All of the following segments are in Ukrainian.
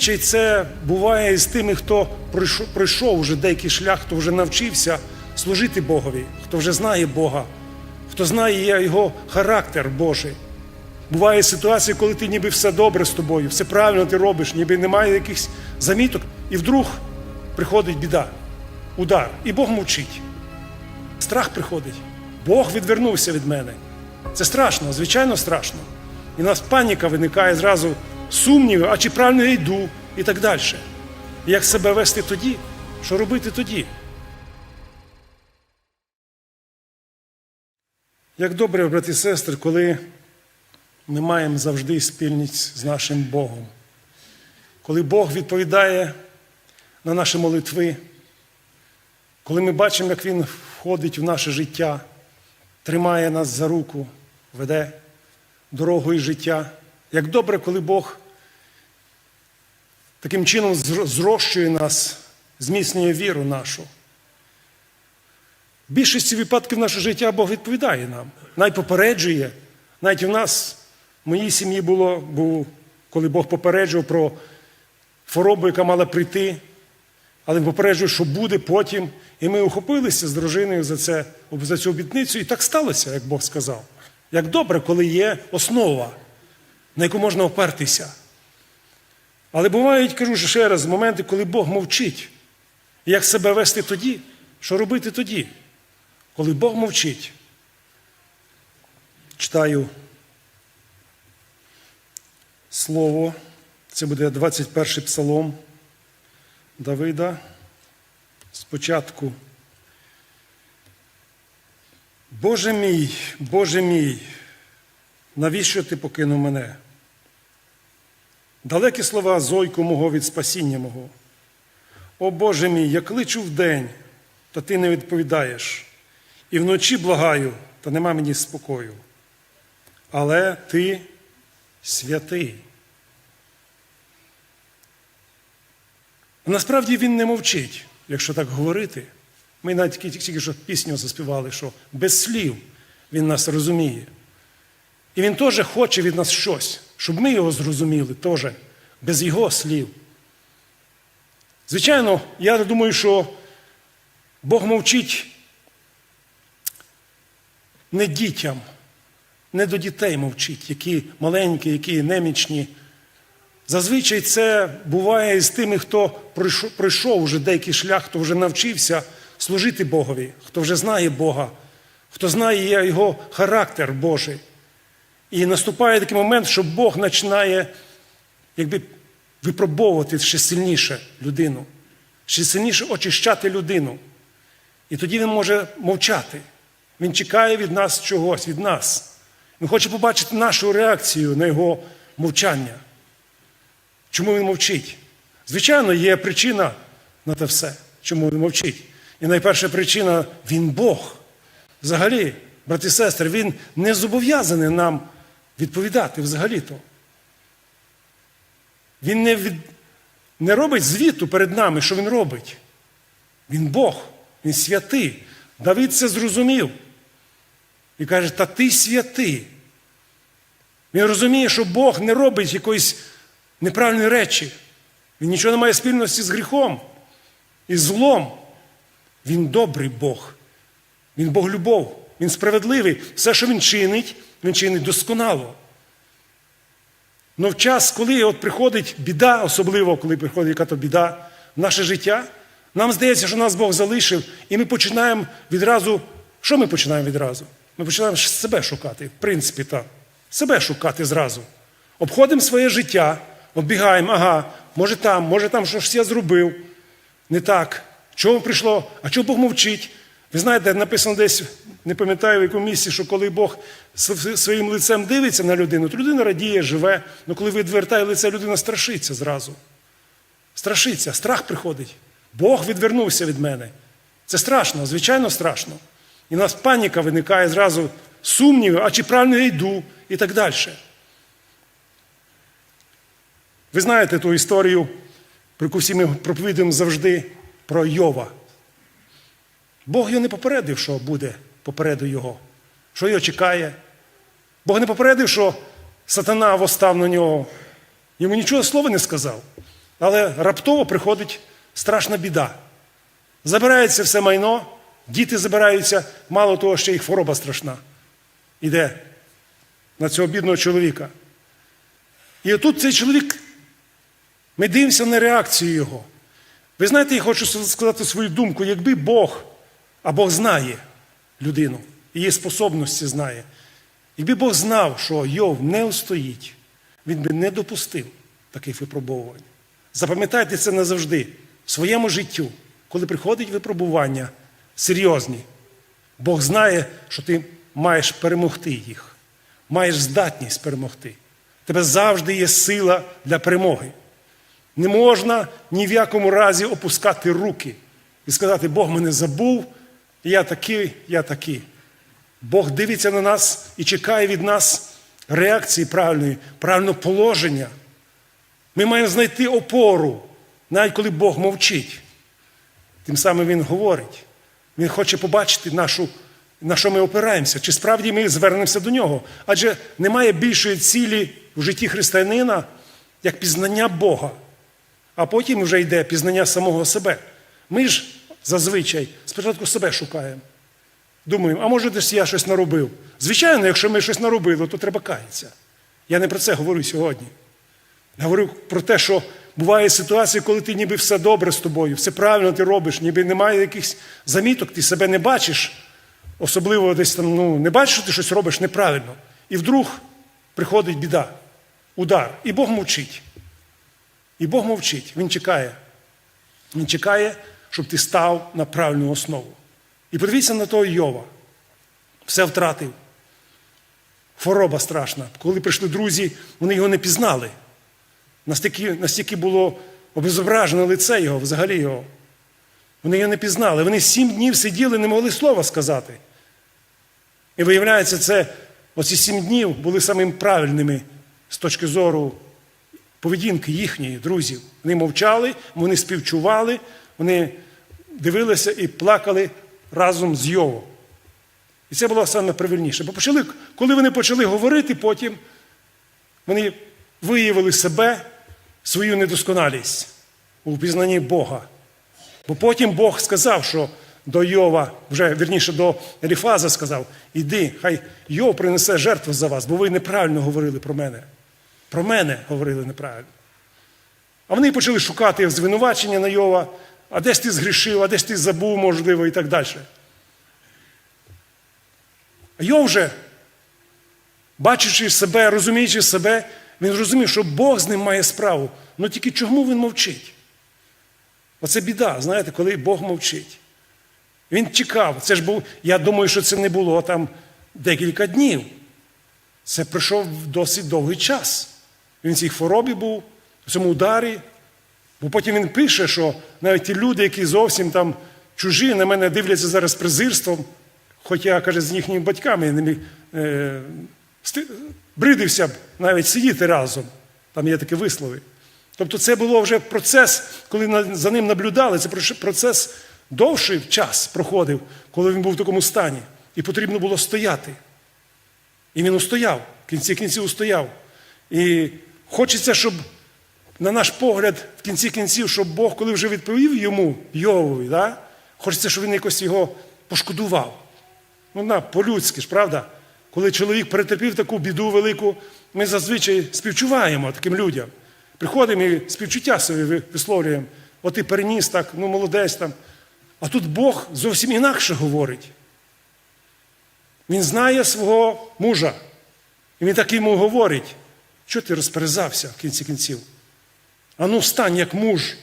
Зазвичай це буває з тими, хто пройшов, вже деякий шлях, хто вже навчився служити Богові, хто вже знає Бога, хто знає його характер Божий. Буває ситуація, коли ти ніби все добре з тобою, все правильно ти робиш, ніби немає якихось заміток, і вдруг приходить біда, удар, і Бог мовчить. Страх приходить. Бог відвернувся від мене. Це страшно, звичайно, страшно. І у нас паніка виникає зразу сумніви, а чи правильно я йду, і так далі. Як себе вести тоді? Що робити тоді? Як добре, брати і сестри, коли ми маємо завжди спільність з нашим Богом. Коли Бог відповідає на наші молитви, коли ми бачимо, як Він входить в наше життя, тримає нас за руку, веде дорогою життя. Як добре, коли Бог таким чином зрощує нас, зміцнює віру нашу. В більшості випадків нашого життя Бог відповідає нам, навіть попереджує. Навіть у нас, в моїй сім'ї було, був, коли Бог попереджував про хворобу, яка мала прийти, але він попереджував, що буде потім. І ми ухопилися з дружиною за, це, за цю обітницю, і так сталося, як Бог сказав. Як добре, коли є основа, на яку можна опертися. Але бувають, кажу ще раз, моменти, коли Бог мовчить. Як себе вести тоді? Що робити тоді? Коли Бог мовчить. Читаю слово, це буде 21 псалом Давида. Спочатку. Боже мій, Боже мій, навіщо ти покинув мене? Далекі слова зойку мого від спасіння мого. О Боже мій, я кличу вдень, та ти не відповідаєш, і вночі благаю, та нема мені спокою. Але ти святий. Насправді він не мовчить, якщо так говорити. Ми навіть тільки, що пісню заспівали, що без слів він нас розуміє. І він теж хоче від нас щось, щоб ми його зрозуміли теж, без його слів. Звичайно, я думаю, що Бог мовчить не дітям, не до дітей мовчить, які маленькі, які немічні. Зазвичай це буває з тими, хто пройшов, пройшов вже деякий шлях, хто вже навчився служити Богові, хто вже знає Бога, хто знає його характер Божий. І наступає такий момент, що Бог починає якби, випробовувати ще сильніше людину, ще сильніше очищати людину. І тоді він може мовчати. Він чекає від нас чогось, від нас. Він хоче побачити нашу реакцію на його мовчання. Чому він мовчить? Звичайно, є причина на те все, чому він мовчить. І найперша причина він Бог. Взагалі, брати і сестри, він не зобов'язаний нам відповідати взагалі-то. Він не, від... не робить звіту перед нами, що він робить. Він Бог, він святий. Давид це зрозумів. І каже, та ти святий. Він розуміє, що Бог не робить якоїсь неправильні речі. Він нічого не має спільності з гріхом і злом. Він добрий Бог. Він Бог любов, Він справедливий. Все, що він чинить, він чинить досконало. Но в час, коли от приходить біда, особливо коли приходить яка-то біда в наше життя, нам здається, що нас Бог залишив, і ми починаємо відразу. Що ми починаємо відразу? Ми починаємо себе шукати, в принципі, так. Себе шукати зразу. Обходимо своє життя, оббігаємо, ага, може там, може там щось я зробив. Не так. Чого прийшло? А чого Бог мовчить? Ви знаєте, написано десь, не пам'ятаю в якому місці, що коли Бог своїм лицем дивиться на людину, то людина радіє, живе. Але коли відвертає лице, людина страшиться зразу. Страшиться, страх приходить. Бог відвернувся від мене. Це страшно, звичайно, страшно. І у нас паніка виникає зразу сумніви, а чи правильно я йду, і так далі. Ви знаєте ту історію, про яку всі ми проповідуємо завжди про Йова. Бог його не попередив, що буде попереду його, що його чекає. Бог не попередив, що сатана восстав на нього. Йому нічого слова не сказав. Але раптово приходить страшна біда. Забирається все майно, діти забираються, мало того, ще й хвороба страшна. Іде на цього бідного чоловіка. І отут цей чоловік, ми дивимося на реакцію його. Ви знаєте, я хочу сказати свою думку, якби Бог, а Бог знає людину, її способності знає. Якби Бог знав, що Йов не устоїть, він би не допустив таких випробовувань. Запам'ятайте це назавжди в своєму життю, коли приходить випробування серйозні. Бог знає, що ти маєш перемогти їх, маєш здатність перемогти. Тебе завжди є сила для перемоги. Не можна ні в якому разі опускати руки і сказати, Бог мене забув, я такий, я такий. Бог дивиться на нас і чекає від нас реакції правильної, правильного положення. Ми маємо знайти опору, навіть коли Бог мовчить. Тим самим Він говорить. Він хоче побачити, нашу, на що ми опираємося, чи справді ми звернемося до нього. Адже немає більшої цілі в житті християнина, як пізнання Бога. А потім вже йде пізнання самого себе. Ми ж зазвичай спочатку себе шукаємо. Думаємо, а може десь я щось наробив. Звичайно, якщо ми щось наробили, то треба каятися. Я не про це говорю сьогодні. Я говорю про те, що буває ситуації, коли ти ніби все добре з тобою, все правильно ти робиш, ніби немає якихось заміток, ти себе не бачиш, особливо десь там, ну, не бачиш, що ти щось робиш неправильно. І вдруг приходить біда, удар, і Бог мовчить. І Бог мовчить, Він чекає. Він чекає, щоб ти став на правильну основу. І подивіться на того Йова. Все втратив. Хвороба страшна. Коли прийшли друзі, вони його не пізнали. Настільки, настільки було обезображене лице його, взагалі його. Вони його не пізнали. Вони сім днів сиділи, не могли слова сказати. І виявляється, це оці сім днів були самим правильними з точки зору поведінки їхньої, друзів. Вони мовчали, вони співчували, вони дивилися і плакали разом з Йовом. І це було саме правильніше. Бо почали, коли вони почали говорити, потім вони виявили себе, свою недосконалість у пізнанні Бога. Бо потім Бог сказав, що до Йова, вже вірніше до Еліфаза сказав: іди, хай Йов принесе жертву за вас, бо ви неправильно говорили про мене. Про мене говорили неправильно. А вони почали шукати звинувачення на Йова, а десь ти згрішив, а десь ти забув, можливо, і так далі. Йов же, бачачи себе, розуміючи себе, він розумів, що Бог з ним має справу. Ну тільки чому він мовчить? Оце біда, знаєте, коли Бог мовчить. Він чекав. Це ж був, я думаю, що це не було там декілька днів. Це пройшов досить довгий час. Він в цій хворобі був, в цьому ударі. Бо потім він пише, що навіть ті люди, які зовсім там чужі, на мене дивляться зараз презирством, хоч я, каже, з їхніми батьками не міг, е, бридився б навіть сидіти разом. Там є такі вислови. Тобто це було вже процес, коли за ним наблюдали, це процес довший час проходив, коли він був в такому стані. І потрібно було стояти. І він устояв, в кінці кінців устояв. І хочеться, щоб, на наш погляд, в кінці кінців, щоб Бог, коли вже відповів йому, Йовові, да? хочеться, щоб він якось його пошкодував. Ну, на, по-людськи ж, правда? Коли чоловік перетерпів таку біду велику, ми зазвичай співчуваємо таким людям. Приходимо і співчуття собі висловлюємо. От ти переніс так, ну молодець там. А тут Бог зовсім інакше говорить. Він знає свого мужа. І він так йому говорить, що ти розперезався в кінці кінців. Ану, стань як муж.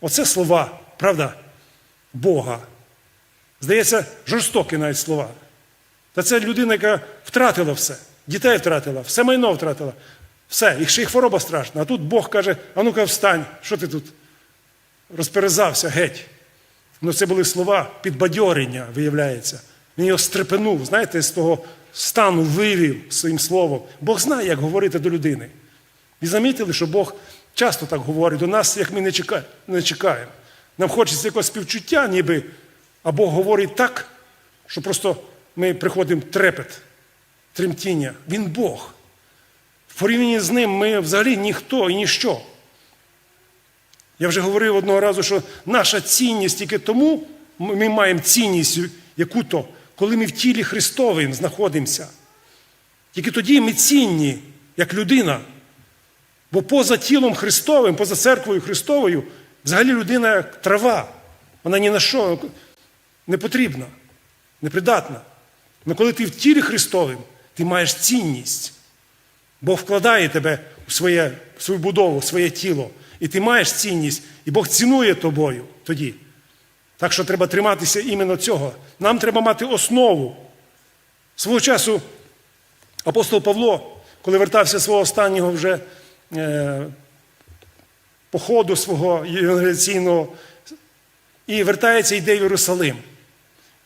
Оце слова, правда, Бога. Здається, жорстокі навіть слова. Та це людина, яка втратила все, дітей втратила, все майно втратила. Все, і ще й хвороба страшна. А тут Бог каже: а ну-ка встань, що ти тут розперезався геть. Ну, це були слова підбадьорення, виявляється. Він його стрепенув, знаєте, з того стану вивів своїм словом. Бог знає, як говорити до людини. І замітили, що Бог часто так говорить до нас, як ми не чекаємо. Не чекаємо. Нам хочеться якогось співчуття, ніби, а Бог говорить так, що просто ми приходимо трепет, тремтіння. Він Бог. В порівнянні з ним ми взагалі ніхто і ніщо. Я вже говорив одного разу, що наша цінність тільки тому ми маємо цінність яку-то, коли ми в тілі Христовим знаходимося. Тільки тоді ми цінні, як людина. Бо поза тілом Христовим, поза церквою Христовою, взагалі людина як трава. Вона ні на що не потрібна, непридатна. Але коли ти в тілі Христовим, ти маєш цінність. Бог вкладає тебе у своє, в свою будову, в своє тіло. І ти маєш цінність, і Бог цінує тобою тоді. Так що треба триматися іменно цього. Нам треба мати основу. Свого часу апостол Павло, коли вертався свого останнього вже походу свого євангеліційного, і вертається, йде в Єрусалим.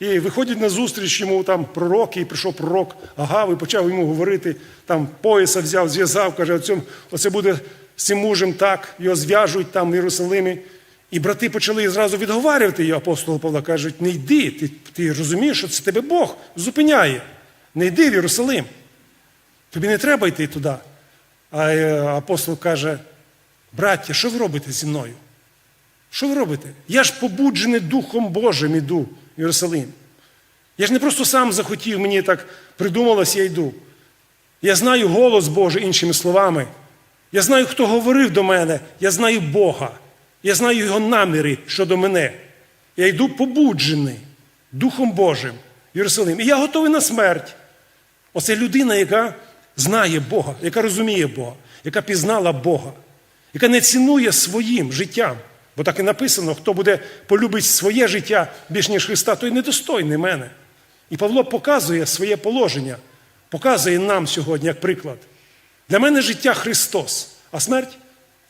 І виходять на зустріч йому там пророки, і прийшов пророк Агав і почав йому говорити, там пояса взяв, зв'язав, каже, оце, оце буде з цим мужем так, його зв'яжуть там в Єрусалимі. І брати почали зразу відговарювати його апостола Павла, кажуть, не йди, ти, ти розумієш, що це тебе Бог зупиняє. Не йди в Єрусалим. Тобі не треба йти туди. А е, апостол каже, браття, що ви робите зі мною? Що ви робите? Я ж побуджений Духом Божим іду в Єрусалим. Я ж не просто сам захотів, мені так придумалось, я йду. Я знаю голос Божий, іншими словами. Я знаю, хто говорив до мене, я знаю Бога. Я знаю його наміри щодо мене. Я йду побуджений Духом Божим Єрусалим. І я готовий на смерть. Оце людина, яка знає Бога, яка розуміє Бога, яка пізнала Бога, яка не цінує своїм життям. Бо так і написано, хто буде полюбить своє життя більш ніж Христа, той недостойний мене. І Павло показує своє положення, показує нам сьогодні як приклад. Для мене життя Христос, а смерть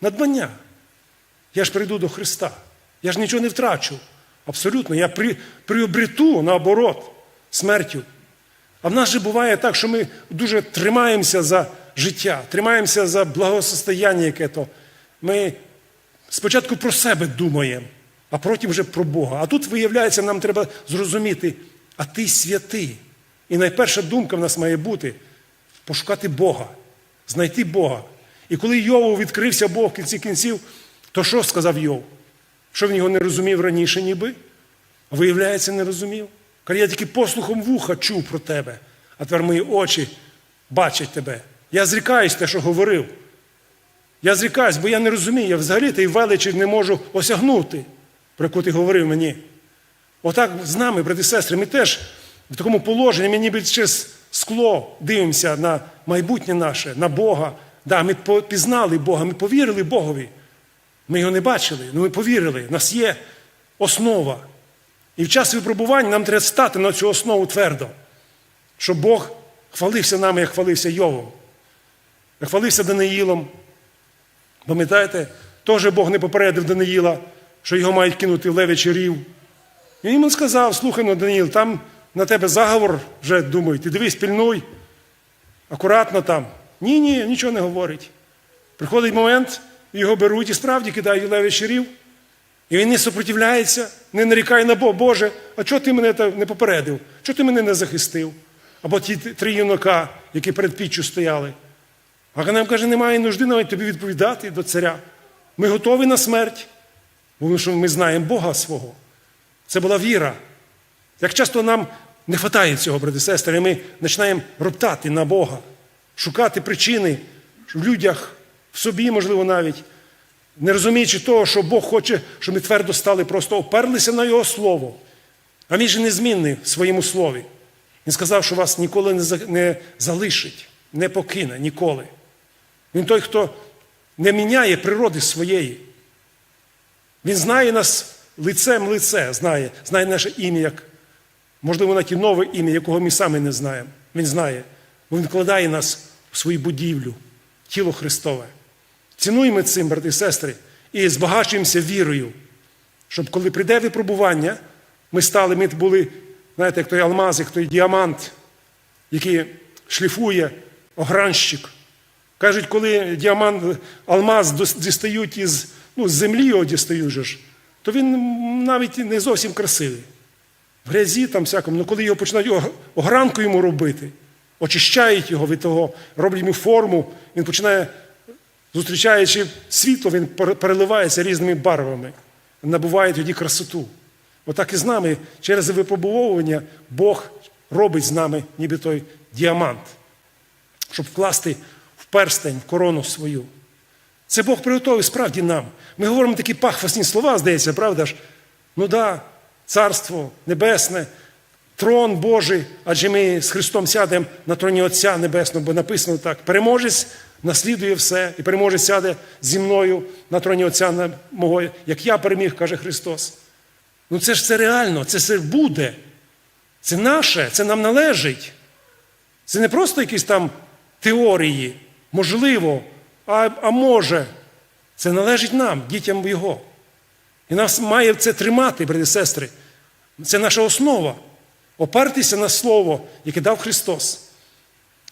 надбання. Я ж прийду до Христа. Я ж нічого не втрачу. Абсолютно. Я при, приобрету наоборот смертю. А в нас же буває так, що ми дуже тримаємося за життя, тримаємося за благосостояння яке то. Ми спочатку про себе думаємо, а потім вже про Бога. А тут, виявляється, нам треба зрозуміти, а ти святий. І найперша думка в нас має бути пошукати Бога, знайти Бога. І коли Йову відкрився Бог в кінці кінців, то що сказав Йов? Що він його не розумів раніше, ніби? Виявляється, не розумів. Каже, я тільки послухом вуха чув про тебе, а тепер мої очі бачать тебе. Я зрікаюсь те, що говорив. Я зрікаюсь, бо я не розумію, я взагалі тієї величі не можу осягнути, про яку ти говорив мені. Отак з нами, брати і сестри, ми теж в такому положенні, ми ніби через скло дивимося на майбутнє наше, на Бога. Да, Ми пізнали Бога, ми повірили Богові. Ми його не бачили, але ми повірили. У нас є основа. І в час випробувань нам треба стати на цю основу твердо, щоб Бог хвалився нами, як хвалився Йовом, як хвалився Даниїлом. Пам'ятаєте, теж Бог не попередив Даниїла, що його мають кинути в левичий рів. І він сказав: слухай, ну, Даниїл, там на тебе заговор вже думають, ти дивись, пільнуй, акуратно там. Ні, ні, нічого не говорить. Приходить момент, його беруть і справді кидають в левичий рів. І він не супротивляється, не нарікає на Бога, Боже, а чого ти мене не попередив? Чого ти мене не захистив? Або ті три юнака, які перед піччю стояли. А нам каже, немає нужди навіть тобі відповідати до царя. Ми готові на смерть, що ми знаємо Бога свого. Це була віра. Як часто нам не вистачає цього, брати і сестри, ми починаємо роптати на Бога, шукати причини в людях, в собі, можливо, навіть, не розуміючи того, що Бог хоче, щоб ми твердо стали, просто оперлися на Його Слово. А він же незмінний в своєму слові. Він сказав, що вас ніколи не залишить, не покине ніколи. Він той, хто не міняє природи своєї. Він знає нас лицем лице, знає, знає наше ім'я, як, можливо, навіть і нове ім'я, якого ми самі не знаємо. Він знає, бо Він вкладає нас в свою будівлю, тіло Христове. Цінуємо цим, брати і сестри, і збагачуємося вірою, щоб коли прийде випробування, ми стали, ми були, знаєте, як той алмаз, як той діамант, який шліфує огранщик. Кажуть, коли діамант, алмаз дістають із ну, землі його дістають, же ж, то він навіть не зовсім красивий. В грязі там всякому, ну коли його починають огранку йому робити, очищають його від того, роблять йому форму, він починає Зустрічаючи світло, він переливається різними барвами, набуває тоді красоту. Отак і з нами через випробовування Бог робить з нами ніби той діамант, щоб вкласти в перстень, в корону свою. Це Бог приготовив справді нам. Ми говоримо такі пахфасні слова, здається, правда ж? Ну да, царство небесне, трон Божий, адже ми з Христом сядемо на троні Отця Небесного, бо написано так: переможець наслідує все, і переможець сяде зі мною на троні Отця мого, як я переміг, каже Христос. Ну це ж це реально, це все буде. Це наше, це нам належить. Це не просто якісь там теорії, можливо, а, а може. Це належить нам, дітям Його. І нас має це тримати, брати сестри. Це наша основа. Опертися на Слово, яке дав Христос.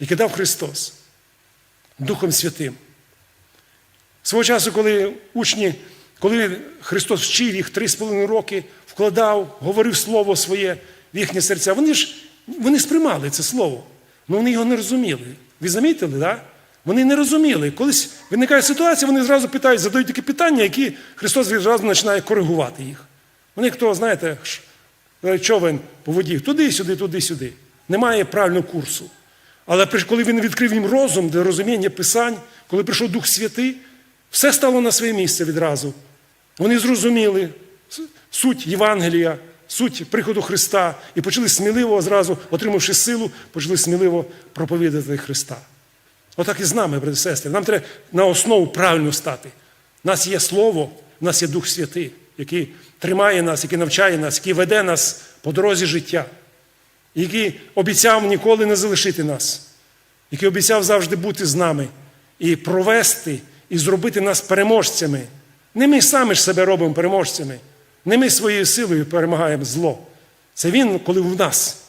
Яке дав Христос Духом Святим. Свого часу, коли учні, коли Христос вчив їх три з половиною роки, вкладав, говорив Слово своє в їхні серця, вони ж вони сприймали це слово, але вони його не розуміли. Ви замітили, так? Да? Вони не розуміли. Колись виникає ситуація, вони зразу питають, задають такі питання, які Христос відразу починає коригувати їх. Вони, хто, знаєте, е, човен по воді, туди-сюди, туди-сюди. Немає правильного курсу. Але коли він відкрив їм розум для розуміння Писань, коли прийшов Дух Святий, все стало на своє місце відразу. Вони зрозуміли суть Євангелія, суть приходу Христа і почали сміливо зразу, отримавши силу, почали сміливо проповідати Христа. Отак і з нами, брати сестри. Нам треба на основу правильно стати. У нас є Слово, у нас є Дух Святий, який тримає нас, який навчає нас, який веде нас по дорозі життя, який обіцяв ніколи не залишити нас, який обіцяв завжди бути з нами і провести, і зробити нас переможцями. Не ми самі ж себе робимо переможцями, не ми своєю силою перемагаємо зло. Це Він, коли в нас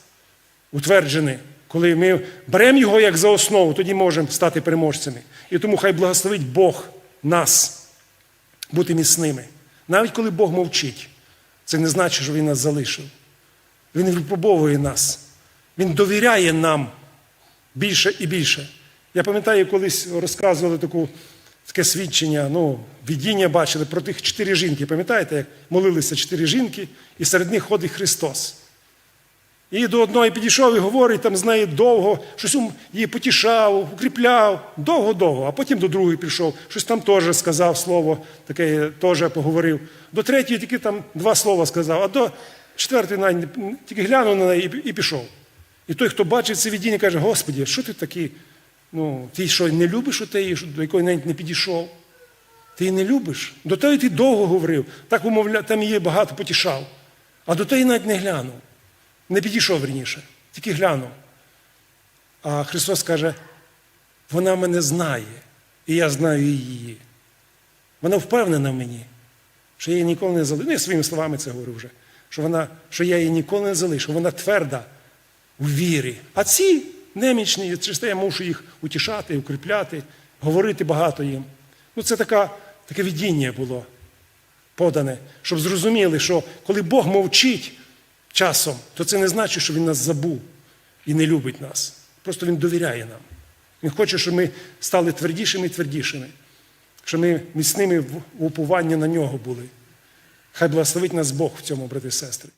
утверджений, коли ми беремо його як за основу, тоді можемо стати переможцями. І тому хай благословить Бог нас бути міцними. Навіть коли Бог мовчить, це не значить, що Він нас залишив. Він випробовує нас. Він довіряє нам більше і більше. Я пам'ятаю, колись розказували таку, таке свідчення, ну, видіння бачили про тих чотири жінки. Пам'ятаєте, як молилися чотири жінки, і серед них ходить Христос. І до одної підійшов і говорить там з нею довго, щось її потішав, укріпляв, довго-довго. А потім до другої прийшов, щось там теж сказав слово, таке теж поговорив. До третьої тільки там два слова сказав, а до четвертої навіть тільки глянув на неї і, пішов. І той, хто бачить це видіння, каже: Господі, що ти такий? Ну, ти що, не любиш отеї, до якої навіть не підійшов? Ти її не любиш. До тої ти довго говорив, так умовля, там її багато потішав. А до тої навіть не глянув. Не підійшов верніше, тільки глянув. А Христос каже: вона мене знає, і я знаю її. Вона впевнена в мені, що я її ніколи не залишу. Ну, я своїми словами це говорю вже. Що, вона, що я її ніколи не залишу, вона тверда у вірі. А ці немічні, через те я мушу їх утішати, укріпляти, говорити багато їм. Ну, це така, таке видіння було подане, щоб зрозуміли, що коли Бог мовчить часом, то це не значить, що Він нас забув і не любить нас. Просто Він довіряє нам. Він хоче, щоб ми стали твердішими і твердішими, щоб ми міцними в упуванні на нього були. Хай благословить нас Бог в цьому, брати і сестри.